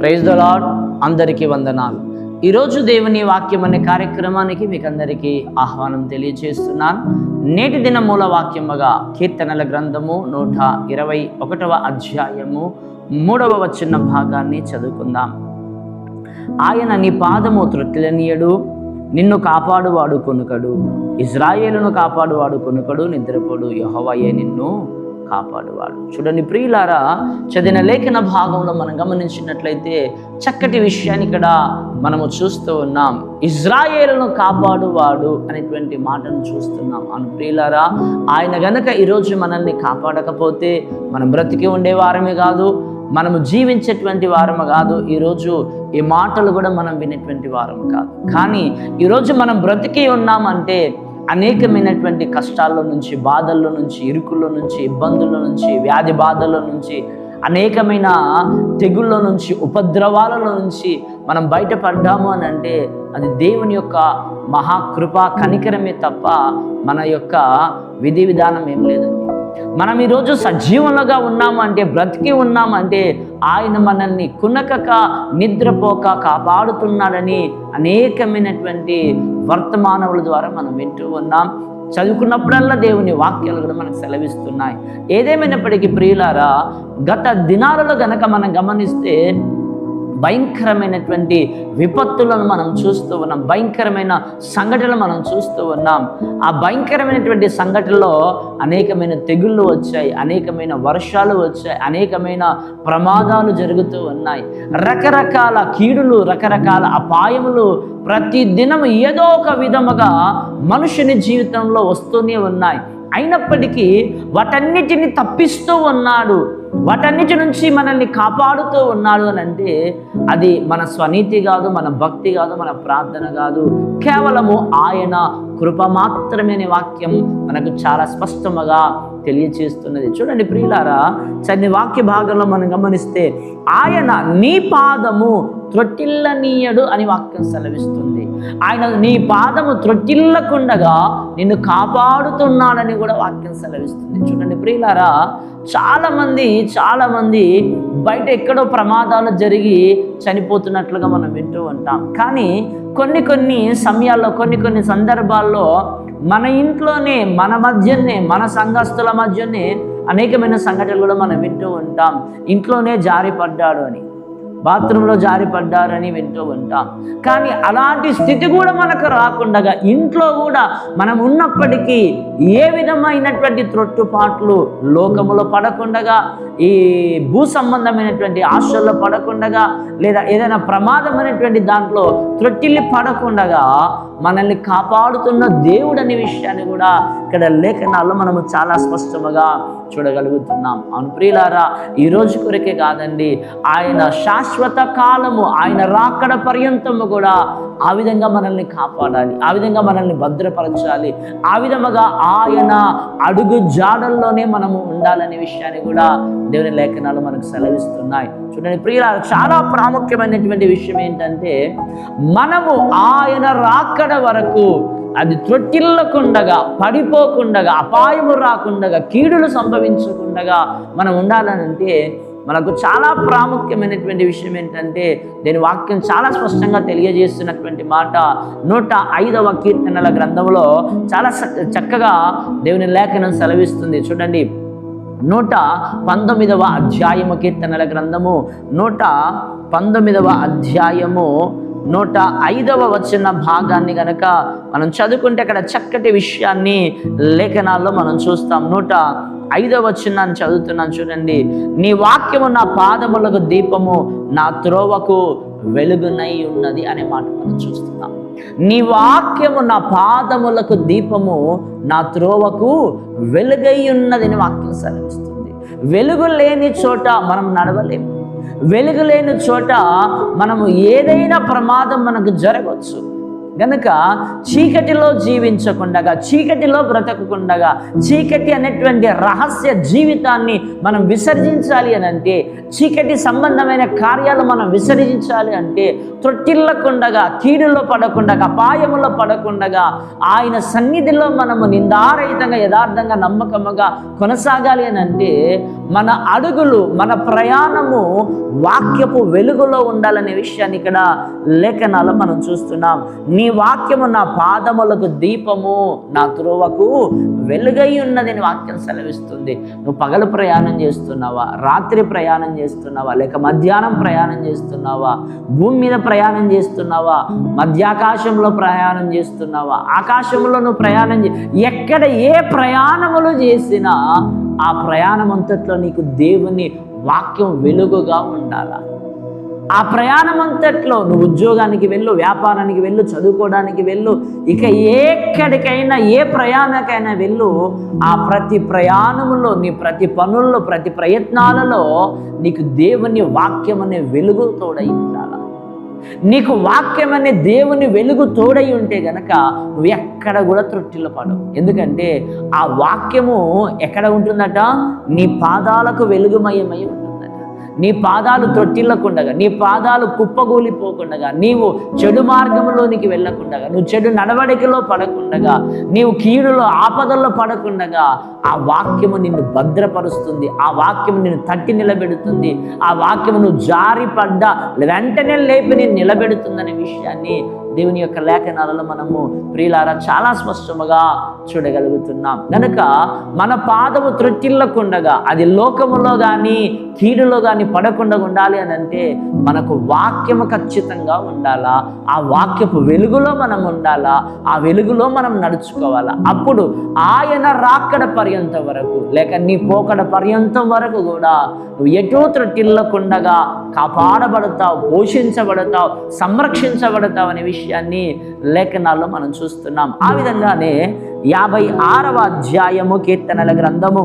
Praise the lord అందరికీ వందనాలు. ఈరోజు దేవుని వాక్యం అనే కార్యక్రమానికి మీకు అందరికీ ఆహ్వానం తెలియజేస్తున్నాను. నేటి దిన మూల వాక్యముగా కీర్తనల గ్రంథము నూట ఇరవై ఒకటవ అధ్యాయము మూడవ వచ్చిన భాగాన్ని చదువుకుందాం. ఆయన నీ పాదము త్రొట్టిలనీయడు నిన్ను కాపాడువాడు కొనుకడు. ఇజ్రాయేలును కాపాడువాడు కొనుకడు నిద్రపోడు యహోవయే నిన్ను. కాపాడువాడు. చూడండి ప్రియులారా చదివిన లేఖన భాగంలో మనం గమనించినట్లయితే చక్కటి విషయాన్ని ఇక్కడ మనము చూస్తూ ఉన్నాం. ఇజ్రాయేల్ను కాపాడువాడు అనేటువంటి మాటను చూస్తున్నాం. అను ప్రియులారా ఆయన గనక ఈరోజు మనల్ని కాపాడకపోతే మనం బ్రతికి ఉండేవారమే కాదు మనము జీవించేటువంటి వారము కాదు ఈరోజు ఈ మాటలు కూడా మనం వినేటువంటి వారము కాదు. కానీ ఈరోజు మనం బ్రతికి ఉన్నామంటే అనేకమైనటువంటి కష్టాల్లో నుంచి బాధల్లో నుంచి ఇరుకుల్లో నుంచి ఇబ్బందుల నుంచి వ్యాధి బాధల్లో నుంచి అనేకమైన తెగుళ్ళ నుంచి ఉపద్రవాలలో నుంచి మనం బయటపడ్డాము అని అంటే అది దేవుని యొక్క మహాకృప కనికరమే తప్ప మన యొక్క విధి విధానం ఏం లేదండి. మనం ఈరోజు సజీవంగా ఉన్నాము అంటే బ్రతికి ఉన్నామంటే ఆయన మనల్ని కునకక నిద్రపోక కాపాడుతున్నాడని అనేకమైనటువంటి వర్తమానముల ద్వారా మనం వింటూ ఉన్నాం. చదువుకున్నప్పుడల్లా దేవుని వాక్యాలు కూడా మనకు సెలవిస్తున్నాయి. ఏదేమైనప్పటికీ ప్రియులారా గత దినాలలో గనక మనం గమనిస్తే భయంకరమైనటువంటి విపత్తులను మనం చూస్తూ ఉన్నాం. భయంకరమైన సంఘటనలు మనం చూస్తూ ఉన్నాం. ఆ భయంకరమైనటువంటి సంఘటనలో అనేకమైన తెగుళ్ళు వచ్చాయి. అనేకమైన వర్షాలు వచ్చాయి. అనేకమైన ప్రమాదాలు జరుగుతూ ఉన్నాయి. రకరకాల కీడులు రకరకాల అపాయములు ప్రతి దినం ఏదో ఒక విధముగా మనుషుని జీవితంలో వస్తూనే ఉన్నాయి. అయినప్పటికీ వాటన్నిటిని తప్పిస్తూ ఉన్నాడు వాటన్నిటి నుంచి మనల్ని కాపాడుతూ ఉన్నాడు అని అంటే అది మన స్వనీతి కాదు మన భక్తి కాదు మన ప్రార్థన కాదు. కేవలము ఆయన కృప మాత్రమే అనే వాక్యం మనకు చాలా స్పష్టముగా తెలియచేస్తున్నది. చూడండి ప్రియులారా చని వాక్య భాగంలో మనం గమనిస్తే ఆయన నీ పాదము త్రొట్టిల్లనీయడు అని వాక్యం సెలవిస్తుంది. ఆయన నీ పాదము త్రొట్టిల్లకుండగా నిన్ను కాపాడుతున్నాడని కూడా వాక్యం సెలవిస్తుంది. చూడండి ప్రియులారా చాలామంది చాలామంది బయట ఎక్కడో ప్రమాదాలు జరిగి చనిపోతున్నట్లుగా మనం వింటూ ఉంటాం. కానీ కొన్ని కొన్ని సమయాల్లో కొన్ని కొన్ని సందర్భాల్లో మన ఇంట్లోనే మన మధ్యనే మన సంఘస్థుల మధ్యనే అనేకమైన సంఘటనలు కూడా మనం వింటూ ఉంటాం. ఇంట్లోనే జారి పడ్డాడు అని బాత్రూంలో జారి పడ్డారని వింటూ ఉంటాం. కానీ అలాంటి స్థితి కూడా మనకు రాకుండా ఇంట్లో కూడా మనం ఉన్నప్పటికీ ఏ విధమైనటువంటి త్రొట్టుపాట్లు లోకములో పడకుండగా ఈ భూ సంబంధమైనటువంటి ఆశల్లో పడకుండగా లేదా ఏదైనా ప్రమాదమైనటువంటి దాంట్లో త్రొట్టిల్లి పడకుండగా మనల్ని కాపాడుతున్న దేవుడు అనే విషయాన్ని కూడా ఇక్కడ లేఖనాల్లో మనము చాలా స్పష్టముగా చూడగలుగుతున్నాం. అవును ప్రియులారా ఈ రోజు కొరకే కాదండి ఆయన శాశ్వత కాలము ఆయన రాకడ పర్యంతము కూడా ఆ విధంగా మనల్ని కాపాడాలి ఆ విధంగా మనల్ని భద్రపరచాలి ఆ విధముగా ఆయన అడుగు జాడల్లోనే మనము ఉండాలనే విషయాన్ని కూడా దేవుని లేఖనాలు మనకు సెలవిస్తున్నాయి. చూడండి ప్రియుల చాలా ప్రాముఖ్యమైనటువంటి విషయం ఏంటంటే మనము ఆయన రాకడ వరకు అది త్రొట్టిల్లకుండగా పడిపోకుండగా అపాయము రాకుండగా కీడులు సంభవించకుండగా మనం ఉండాలనంటే మనకు చాలా ప్రాముఖ్యమైనటువంటి విషయం ఏంటంటే దీని వాక్యం చాలా స్పష్టంగా తెలియజేస్తున్నటువంటి మాట నూట ఐదవ కీర్తనల గ్రంథంలో చాలా చక్కగా దేవుని లేఖనం సెలవిస్తుంది. చూడండి నూట పంతొమ్మిదవ అధ్యాయము కీర్తనల గ్రంథము నూట పంతొమ్మిదవ అధ్యాయము నూట ఐదవ వచ్చిన భాగాన్ని గనక మనం చదువుకుంటే అక్కడ చక్కటి విషయాన్ని లేఖనాల్లో మనం చూస్తాం. నూట ఐదవ వచ్చినాన్ని చదువుతున్నాను చూడండి. నీ వాక్యము నా పాదములకు దీపము నా త్రోవకు వెలుగునై ఉన్నది అనే మాట మనం చూస్తున్నాం. నీ వాక్యము నా పాదములకు దీపము నా త్రోవకు వెలుగై ఉన్నదని వాక్యం సెలవిస్తుంది వెలుగు లేని చోట మనం నడవలేము. వెలుగు లేని చోట మనము ఏదైనా ప్రమాదం మనకు జరగవచ్చు. గనుక చీకటిలో జీవించకుండగా చీకటిలో బ్రతకకుండగా చీకటి అనేటువంటి రహస్య జీవితాన్ని మనం విసర్జించాలి అని అంటే చీకటి సంబంధమైన కార్యాలు మనం విసర్జించాలి అంటే తొట్టిల్లకుండగా కీడులో పడకుండగా అపాయములో పడకుండగా ఆయన సన్నిధిలో మనము నిందారహితంగా యథార్థంగా నమ్మకముగా కొనసాగాలి అని అంటే మన అడుగులు మన ప్రయాణము వాక్యపు వెలుగులో ఉండాలనే విషయాన్ని ఇక్కడ లేఖనాలు మనం చూస్తున్నాం. నీ వాక్యము నా పాదములకు దీపము నా త్రోవకు వెలుగై ఉన్నదని వాక్యం సెలవిస్తుంది. నువ్వు పగలు ప్రయాణం చేస్తున్నావా? రాత్రి ప్రయాణం చేస్తున్నావా? లేక మధ్యాహ్నం ప్రయాణం చేస్తున్నావా? భూమి మీద ప్రయాణం చేస్తున్నావా? మధ్యాకాశంలో ప్రయాణం చేస్తున్నావా? ఆకాశంలో నువ్వు ప్రయాణం ఎక్కడ ఏ ప్రయాణములు చేసినా ఆ ప్రయాణం అంతట్లో నీకు దేవుని వాక్యం వెలుగుగా ఉండాలా? ఆ ప్రయాణం అంతట్లో నువ్వు ఉద్యోగానికి వెళ్ళు వ్యాపారానికి వెళ్ళు చదువుకోవడానికి వెళ్ళు ఇక ఎక్కడికైనా ఏ ప్రయాణకైనా వెళ్ళు ఆ ప్రతి ప్రయాణంలో నీ ప్రతి పనుల్లో ప్రతి ప్రయత్నాలలో నీకు దేవుని వాక్యం అనే వెలుగు తోడై ఉండాలి? నీకు వాక్యం అనే దేవుని వెలుగు తోడై ఉంటే గనక నువ్వు ఎక్కడ కూడా త్రొట్టిల్ల పడవు. ఎందుకంటే ఆ వాక్యము ఎక్కడ ఉంటుందట? నీ పాదాలకు వెలుగుమయమై ఉంటుంది. నీ పాదాలు తొట్టిల్లకుండగా నీ పాదాలు కుప్పగూలిపోకుండగా నీవు చెడు మార్గంలోనికి వెళ్ళకుండగా నువ్వు చెడు నడవడికలో పడకుండగా నీవు కీడులో ఆపదల్లో పడకుండగా ఆ వాక్యము నిన్ను భద్రపరుస్తుంది ఆ వాక్యము నిన్ను తట్టి నిలబెడుతుంది ఆ వాక్యము నువ్వు జారి పడ్డా వెంటనే లేపి నేను నిలబెడుతుందనే విషయాన్ని దేవుని యొక్క లేఖనాలలో మనము ప్రియులారా చాలా స్పష్టముగా చూడగలుగుతున్నాం. కనుక మన పాదము త్రొట్టిల్లకుండగా అది లోకములో కానీ కీడులో కానీ పడకుండా ఉండాలి అని అంటే మనకు వాక్యము ఖచ్చితంగా ఉండాలా? ఆ వాక్యపు వెలుగులో మనం ఉండాలా? ఆ వెలుగులో మనం నడుచుకోవాలా? అప్పుడు ఆయన రాకడ పర్యంతం వరకు లేక నీ పోకడ పర్యంతం వరకు కూడా నువ్వు ఎటో త్రొట్టిల్లకుండగా కాపాడబడతావు పోషించబడతావు సంరక్షించబడతావు అనే విషయాన్ని లేఖనాల్లో మనం చూస్తున్నాం. ఆ విధంగానే యాభై ఆరవ అధ్యాయము కీర్తనల గ్రంథము.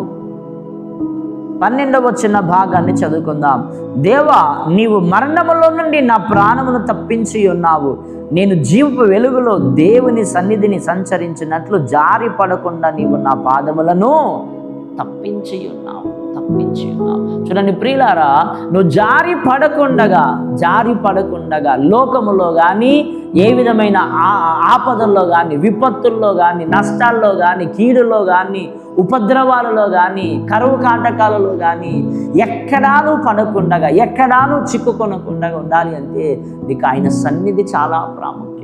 పన్నెండవ చిన్న భాగాన్ని చదువుకుందాం. దేవా నీవు మరణములో నుండి నా ప్రాణమును తప్పించి ఉన్నావు. నేను జీవపు వెలుగులో దేవుని సన్నిధిని సంచరించినట్లు జారి పడకుండా నీవు నా పాదములను తప్పించి ఉన్నావు. తప్పించి ఉన్నావు చూడండి ప్రియులారా నువ్వు జారి పడకుండగా జారి పడకుండగా లోకములో కానీ ఏ విధమైన ఆ- ఆపదల్లో కానీ విపత్తుల్లో కానీ నష్టాల్లో కానీ కీడులో కానీ ఉపద్రవాలలో కానీ కరువు కాటకాలలో కానీ ఎక్కడాను పడకుండగా ఎక్కడాను చిక్కుకొనకుండా ఉండాలి అంటే నీకు ఆయన సన్నిధి చాలా ప్రాముఖ్యం.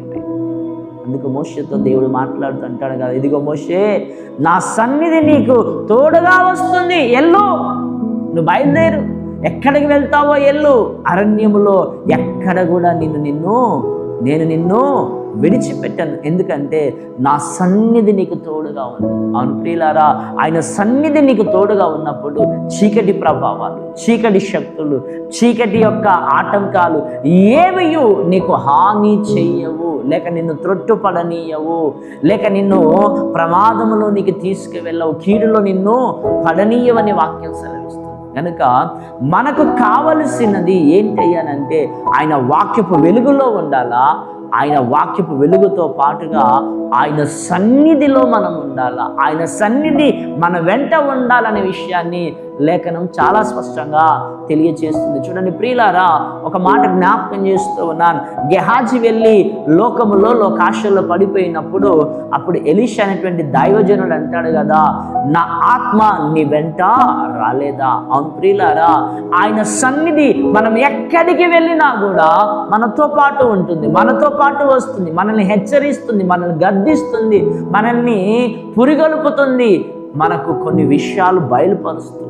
అందుకు మోషతో దేవుడు మాట్లాడుతుంటాడు కదా? ఇదిగో మోషే నా సన్నిధి నీకు తోడుగా వస్తుంది. ఎల్లు. నువ్వు బయలుదేరు. ఎక్కడికి వెళ్తావో ఎల్లు. అరణ్యములో ఎక్కడ కూడా నిన్ను నిన్ను నేను నిన్ను విడిచిపెట్టాను. ఎందుకంటే నా సన్నిధి నీకు తోడుగా ఉంది. అవును ప్రియులారా ఆయన సన్నిధి నీకు తోడుగా ఉన్నప్పుడు చీకటి ప్రభావాలు చీకటి శక్తులు చీకటి యొక్క ఆటంకాలు ఏవియు నీకు హాని చెయ్యవు. లేక నిన్ను త్రొట్టుపడనీయవు. లేక నిన్ను ప్రమాదములో నీకు తీసుకువెళ్ళవు. కీడులో నిన్ను పడనీయవని వాక్యం సెలవిస్తుంది. కనుక మనకు కావలసినది ఏంటయ్యానంటే ఆయన వాక్యపు వెలుగులో ఉండాలా? ఆయన వాక్యపు వెలుగుతో పాటుగా ఆయన సన్నిధిలో మనం ఉండాలా? ఆయన సన్నిధి మన వెంట ఉండాలనే విషయాన్ని లేఖనం చాలా స్పష్టంగా తెలియచేస్తుంది. చూడండి ప్రియులారా ఒక మాట జ్ఞాపకం చేస్తూ ఉన్నాను. గెహాజీ వెళ్ళి లోకములో లోకాశల్లో పడిపోయినప్పుడు అప్పుడు ఎలీషా అనేటువంటి దైవజనుడు అంటాడు కదా నా ఆత్మ నీ వెంట రాలేదా? అవును ప్రియులారా ఆయన సన్నిధి మనం ఎక్కడికి వెళ్ళినా కూడా మనతో పాటు ఉంటుంది. మనతో పాటు వస్తుంది. మనల్ని హెచ్చరిస్తుంది. మనల్ని గద్దిస్తుంది. మనల్ని పురిగొలుపుతుంది. మనకు కొన్ని విషయాలు బయలుపరుస్తుంది.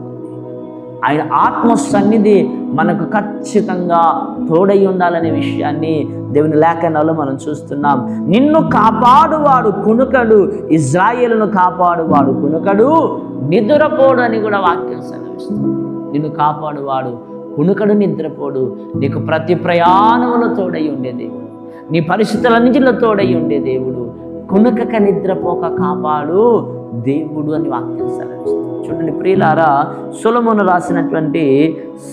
ఆయన ఆత్మ సన్నిధి మనకు ఖచ్చితంగా తోడై ఉండాలనే విషయాన్ని దేవుని లేఖనాల్లో మనం చూస్తున్నాం. నిన్ను కాపాడువాడు కునుకడు ఇజ్రాయేలును కాపాడువాడు కునుకడు నిద్రపోడు అని కూడా వాక్యం సెలవిస్తుంది. నిన్ను కాపాడువాడు కునుకడు నిద్రపోడు. నీకు ప్రతి ప్రయాణంలో తోడై ఉండే దేవుడు. నీ పరిస్థితులన్నింటిలో తోడై ఉండే దేవుడు. కునుకక నిద్రపోక కాపాడు దేవుడు అని వాక్యం సెలవిస్తుంది. చూడండి. ప్రియులారా సులమును రాసినటువంటి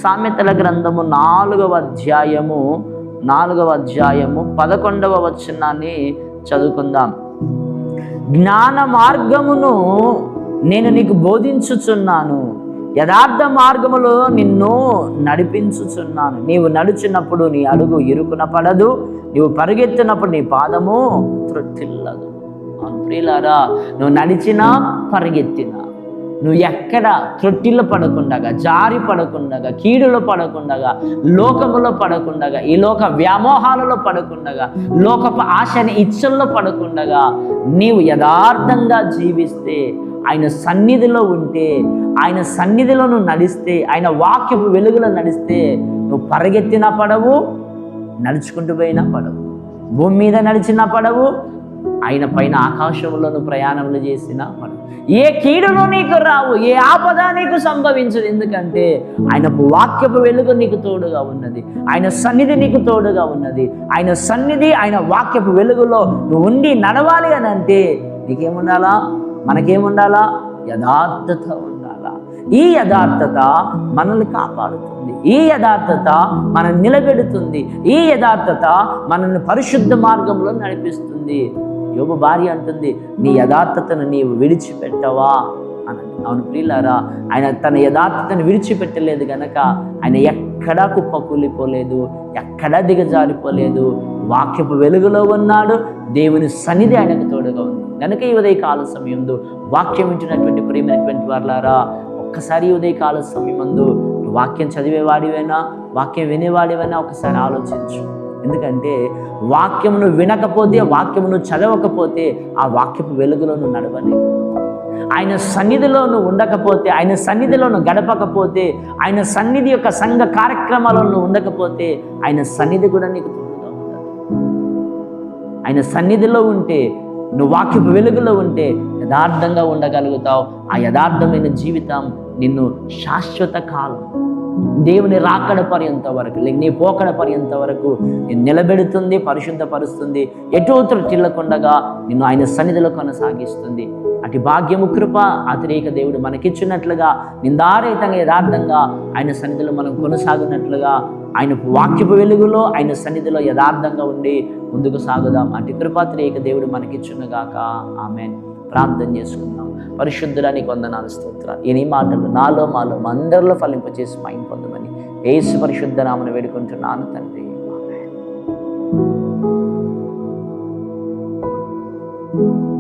సామెతల గ్రంథము నాలుగవ అధ్యాయము నాలుగవ అధ్యాయము పదకొండవ వచనాన్ని చదువుకుందాం. జ్ఞాన మార్గమును నేను నీకు బోధించుచున్నాను. యథార్థ మార్గములో నిన్ను నడిపించుచున్నాను. నీవు నడుచున్నప్పుడు నీ అడుగు ఇరుకున పడదు. నీవు పరిగెత్తినప్పుడు నీ పాదము త్రొట్టిల్లదు. ప్రియులారా నువ్వు నడిచినా పరిగెత్తినా. నువ్వు ఎక్కడ త్రొట్టిల్లో పడకుండగా జారి పడకుండగా కీడులో పడకుండగా లోకములో పడకుండగా ఈ లోక వ్యామోహాలలో పడకుండగా లోకపు ఆశని ఇచ్చల్లో పడకుండగా నీవు యథార్థంగా జీవిస్తే ఆయన సన్నిధిలో ఉంటే ఆయన సన్నిధిలో నువ్వు నడిస్తే ఆయన వాక్యపు వెలుగులో నడిస్తే నువ్వు పరిగెత్తినా పడవు నడుచుకుంటూ పోయినా పడవు. భూమి మీద నడిచినా పడవు ఆయన పైన ఆకాశంలోను ప్రయాణములు చేసిన ఏ కీడును నీకు రావు ఏ ఆపద నీకు సంభవించదు. ఎందుకంటే ఆయన వాక్యపు వెలుగు నీకు తోడుగా ఉన్నది. ఆయన సన్నిధి నీకు తోడుగా ఉన్నది. ఆయన సన్నిధి ఆయన వాక్యపు వెలుగులో నువ్వు ఉండి నడవాలి అని అంటే నీకేముండాలా? మనకేముండాలా? యథార్థత ఉండాలా? ఈ యథార్థత మనల్ని కాపాడుతుంది. ఈ యథార్థత మనల్ని నిలబెడుతుంది. ఈ యథార్థత మనల్ని పరిశుద్ధ మార్గంలో నడిపిస్తుంది. యోగ భార్య అంటుంది నీ యథార్థతను నీవు విడిచిపెట్టవా? అని అవును ప్రియులారా ఆయన తన యథార్థతను విడిచిపెట్టలేదు గనక ఆయన ఎక్కడా కుప్పకూలిపోలేదు ఎక్కడా దిగజారిపోలేదు. వాక్యపు వెలుగులో ఉన్నాడు దేవుని సన్నిధి ఆయనకు తోడుగా ఉంది. కనుక ఈ ఉదయ కాల సమయంలో వాక్యం వింటున్నటువంటి ప్రేమైనటువంటి వారులారా ఒక్కసారి ఉదయ కాల సమయమందు వాక్యం చదివేవాడివైనా వాక్యం వినేవాడివైనా? ఒకసారి ఆలోచించు. ఎందుకంటే వాక్యమును వినకపోతే వాక్యమును చదవకపోతే ఆ వాక్యపు వెలుగులో నువ్వు నడవలేవు. ఆయన సన్నిధిలో నువ్వు ఉండకపోతే ఆయన సన్నిధిలో నువ్వు గడపకపోతే ఆయన సన్నిధి యొక్క సంఘ కార్యక్రమాలలో నువ్వు ఉండకపోతే ఆయన సన్నిధి కూడా నీకు తోడుగా ఆయన సన్నిధిలో ఉంటే నువ్వు వాక్యపు వెలుగులో ఉంటే యథార్థంగా ఉండగలుగుతావు. ఆ యథార్థమైన జీవితం నిన్ను శాశ్వత కాలం. దేవుని రాకడ పర్యంత వరకు లేక నీ పోకడ పర్యంత వరకు నేను నిలబెడుతుంది పరిశుద్ధపరుస్తుంది. ఎటు తిల్లకుండగా నిన్ను ఆయన సన్నిధిలో కొనసాగిస్తుంది. అటు భాగ్యము కృప అతిరేక దేవుడు మనకిచ్చినట్లుగా నిందారహితంగా యథార్థంగా ఆయన సన్నిధిలో మనం కొనసాగినట్లుగా ఆయన వాక్యపు వెలుగులో ఆయన సన్నిధిలో యథార్థంగా ఉండి ముందుకు సాగుదాం. అటు కృపాతిరేక దేవుడు మనకిచ్చునుగాక ఆమె ప్రార్థన చేసుకుందాం. పరిశుద్ధులని కొందనాలు స్తోత్రాలు. ఈ మాటలు నాలో మాలో అందరిలో ఫలింపచేసి మా పొందమని ఏసు పరిశుద్ధ నామను వేడుకుంటున్నాను తండ్రి. ఆమేన్.